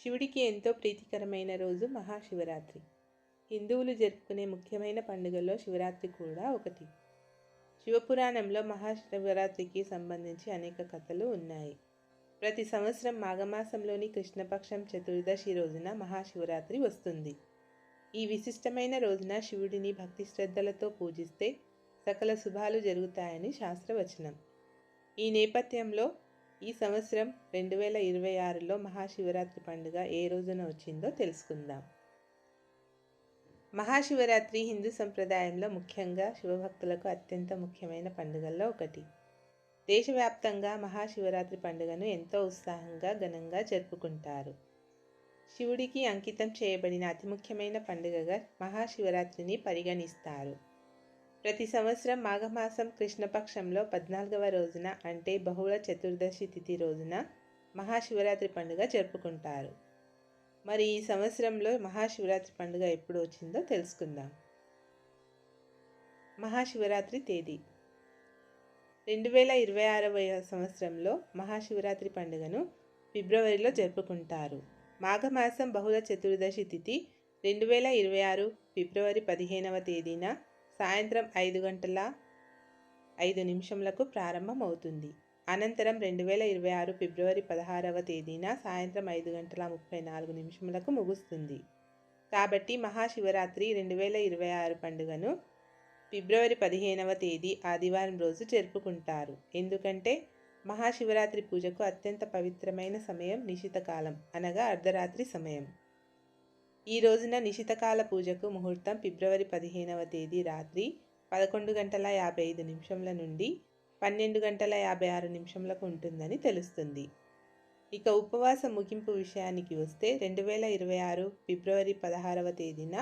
శివుడికి ఎంతో ప్రీతికరమైన రోజు మహాశివరాత్రి. హిందువులు జరుపుకునే ముఖ్యమైన పండుగల్లో శివరాత్రి కూడా ఒకటి. శివపురాణంలో మహాశివరాత్రికి సంబంధించి అనేక కథలు ఉన్నాయి. ప్రతి సంవత్సరం మాఘమాసంలోని కృష్ణపక్షం చతుర్దశి రోజున మహాశివరాత్రి వస్తుంది. ఈ విశిష్టమైన రోజున శివుడిని భక్తి శ్రద్ధలతో పూజిస్తే సకల శుభాలు జరుగుతాయని శాస్త్రవచనం. ఈ నేపథ్యంలో ఈ సంవత్సరం రెండు వేల ఇరవై ఆరులో మహాశివరాత్రి పండుగ ఏ రోజున వచ్చిందో తెలుసుకుందాం. మహాశివరాత్రి హిందూ సంప్రదాయంలో ముఖ్యంగా శివభక్తులకు అత్యంత ముఖ్యమైన పండుగల్లో ఒకటి. దేశవ్యాప్తంగా మహాశివరాత్రి పండుగను ఎంతో ఉత్సాహంగా ఘనంగా జరుపుకుంటారు. శివుడికి అంకితం చేయబడిన అతి ముఖ్యమైన పండుగగా మహాశివరాత్రిని పరిగణిస్తారు. ప్రతి సంవత్సరం మాఘమాసం కృష్ణపక్షంలో పద్నాలుగవ రోజున అంటే బహుళ చతుర్దశి తిథి రోజున మహాశివరాత్రి పండుగ జరుపుకుంటారు. మరి ఈ సంవత్సరంలో మహాశివరాత్రి పండుగ ఎప్పుడు వచ్చిందో తెలుసుకుందాం. మహాశివరాత్రి తేదీ. రెండు వేల ఇరవై ఆరవ సంవత్సరంలో మహాశివరాత్రి పండుగను ఫిబ్రవరిలో జరుపుకుంటారు. మాఘమాసం బహుళ చతుర్దశి తిథి రెండు వేల ఇరవై ఆరు ఫిబ్రవరి పదిహేనవ తేదీన సాయంత్రం ఐదు గంటల ఐదు నిమిషంలకు ప్రారంభమవుతుంది. అనంతరం రెండు వేల ఇరవై ఆరు ఫిబ్రవరి పదహారవ తేదీన సాయంత్రం ఐదు గంటల ముప్పై నాలుగు నిమిషములకు ముగుస్తుంది. కాబట్టి మహాశివరాత్రి రెండు వేల ఇరవై ఆరు పండుగను ఫిబ్రవరి పదిహేనవ తేదీ ఆదివారం రోజు జరుపుకుంటారు. ఎందుకంటే మహాశివరాత్రి పూజకు అత్యంత పవిత్రమైన సమయం నిశితకాలం అనగా అర్ధరాత్రి సమయం. ఈ రోజున నిశితకాల పూజకు ముహూర్తం ఫిబ్రవరి పదిహేనవ తేదీ రాత్రి పదకొండు గంటల యాభై ఐదు నిమిషంల నుండి పన్నెండు గంటల యాభై ఆరు నిమిషంలకు ఉంటుందని తెలుస్తుంది. ఇక ఉపవాస ముగింపు విషయానికి వస్తే రెండు వేల ఇరవై ఆరు ఫిబ్రవరి పదహారవ తేదీన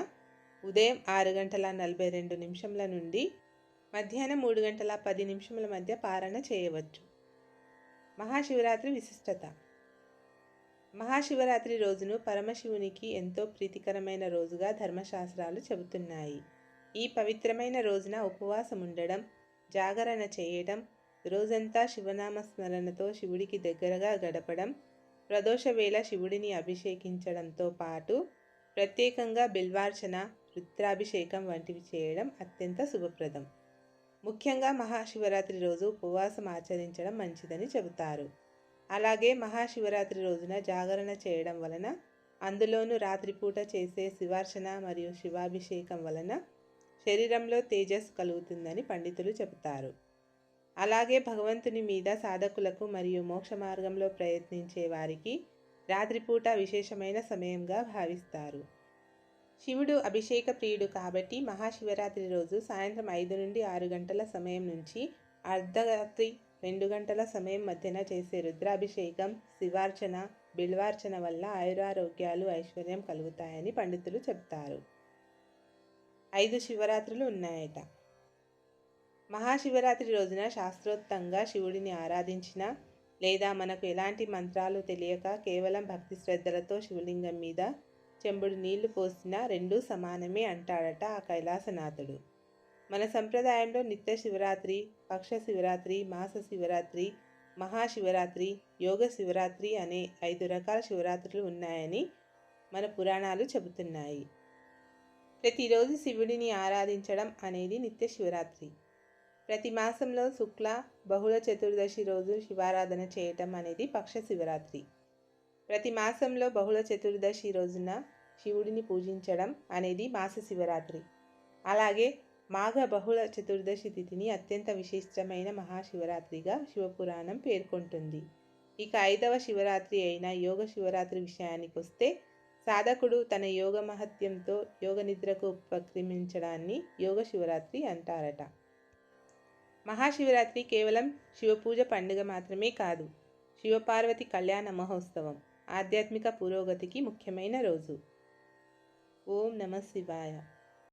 ఉదయం ఆరు గంటల నలభై రెండు నిమిషంల నుండి మధ్యాహ్నం మూడు గంటల పది నిమిషముల మధ్య పారణ చేయవచ్చు. మహాశివరాత్రి విశిష్టత. మహాశివరాత్రి రోజును పరమశివునికి ఎంతో ప్రీతికరమైన రోజుగా ధర్మశాస్త్రాలు చెబుతున్నాయి. ఈ పవిత్రమైన రోజున ఉపవాసం ఉండడం జాగరణ చేయడం రోజంతా శివనామ స్మరణతో శివుడికి దగ్గరగా గడపడం ప్రదోష వేళ శివుడిని అభిషేకించడంతో పాటు ప్రత్యేకంగా బిల్వార్చన రుద్రాభిషేకం వంటివి చేయడం అత్యంత శుభప్రదం. ముఖ్యంగా మహాశివరాత్రి రోజు ఉపవాసం ఆచరించడం మంచిదని చెబుతారు. అలాగే మహాశివరాత్రి రోజున జాగరణ చేయడం వలన అందులోనూ రాత్రిపూట చేసే శివార్చన మరియు శివాభిషేకం వలన శరీరంలో తేజస్ కలుగుతుందని పండితులు చెబుతారు. అలాగే భగవంతుని మీద సాధకులకు మరియు మోక్ష మార్గంలో ప్రయత్నించే వారికి రాత్రిపూట విశేషమైన సమయంగా భావిస్తారు. శివుడు అభిషేక ప్రియుడు కాబట్టి మహాశివరాత్రి రోజు సాయంత్రం ఐదు నుండి ఆరు గంటల సమయం నుంచి అర్ధరాత్రి రెండు గంటల సమయం మధ్యన చేసే రుద్రాభిషేకం శివార్చన బిల్వార్చన వల్ల ఆయురారోగ్యాలు ఐశ్వర్యం కలుగుతాయని పండితులు చెప్తారు. ఐదు శివరాత్రులు ఉన్నాయట. మహాశివరాత్రి రోజున శాస్త్రోక్తంగా శివుడిని ఆరాధించిన లేదా మనకు ఎలాంటి మంత్రాలు తెలియక కేవలం భక్తి శ్రద్ధలతో శివలింగం మీద చెంబుడు నీళ్ళు పోసినా రెండూ సమానమే అంటాడట ఆ కైలాసనాథుడు. మన సంప్రదాయంలో నిత్య శివరాత్రి పక్ష శివరాత్రి మాస శివరాత్రి మహాశివరాత్రి యోగ శివరాత్రి అనే ఐదు రకాల శివరాత్రులు ఉన్నాయని మన పురాణాలు చెబుతున్నాయి. ప్రతిరోజు శివుడిని ఆరాధించడం అనేది నిత్య శివరాత్రి. ప్రతి మాసంలో శుక్ల బహుళ చతుర్దశి రోజు శివారాధన చేయటం అనేది పక్ష శివరాత్రి. ప్రతి మాసంలో బహుళ చతుర్దశి రోజున శివుడిని పూజించడం అనేది మాస శివరాత్రి. అలాగే మాఘ బహుళ చతుర్దశి తిథిని అత్యంత విశిష్టమైన మహాశివరాత్రిగా శివపురాణం పేర్కొంటుంది. ఇక ఐదవ శివరాత్రి అయిన యోగ శివరాత్రి విషయానికి వస్తే సాధకుడు తన యోగ మహత్యంతో యోగ నిద్రకు ఉపక్రమించడాన్ని యోగ శివరాత్రి అంటారట. మహాశివరాత్రి కేవలం శివపూజ పండుగ మాత్రమే కాదు శివపార్వతి కళ్యాణ మహోత్సవం ఆధ్యాత్మిక పురోగతికి ముఖ్యమైన రోజు. ఓం నమ శివాయ.